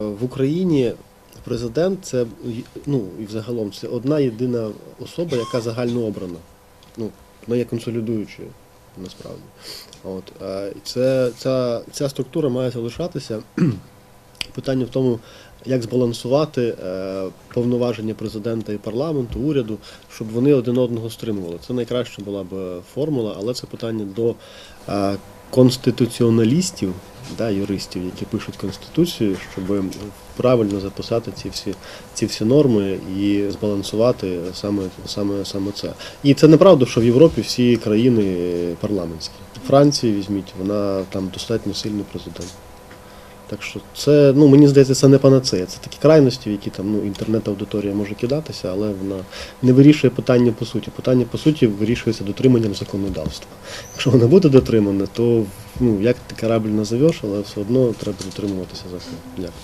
В Україні президент це ну і взагалом це одна єдина особа, яка загально обрана. Ну, вона є консолідуючою насправді. От це ця, ця структура має залишатися. Питання в тому, як збалансувати е, повноваження президента і парламенту, уряду, щоб вони один одного стримували. Це найкраща була б формула, але це питання до е, конституціоналістів, да, юристів, які пишуть конституцію, щоб правильно записати ці всі, ці всі норми і збалансувати саме, саме, саме це. І це неправда, що в Європі всі країни парламентські. Франції візьміть, вона там достатньо сильний президент. Так що це, ну мені здається, це не панацея. Це такі крайності, в які там ну, інтернет-аудиторія може кидатися, але вона не вирішує питання по суті. Питання по суті вирішується дотриманням законодавства. Якщо воно буде дотримане, то ну як ти корабль назовеш, але все одно треба дотримуватися закону. Дякую.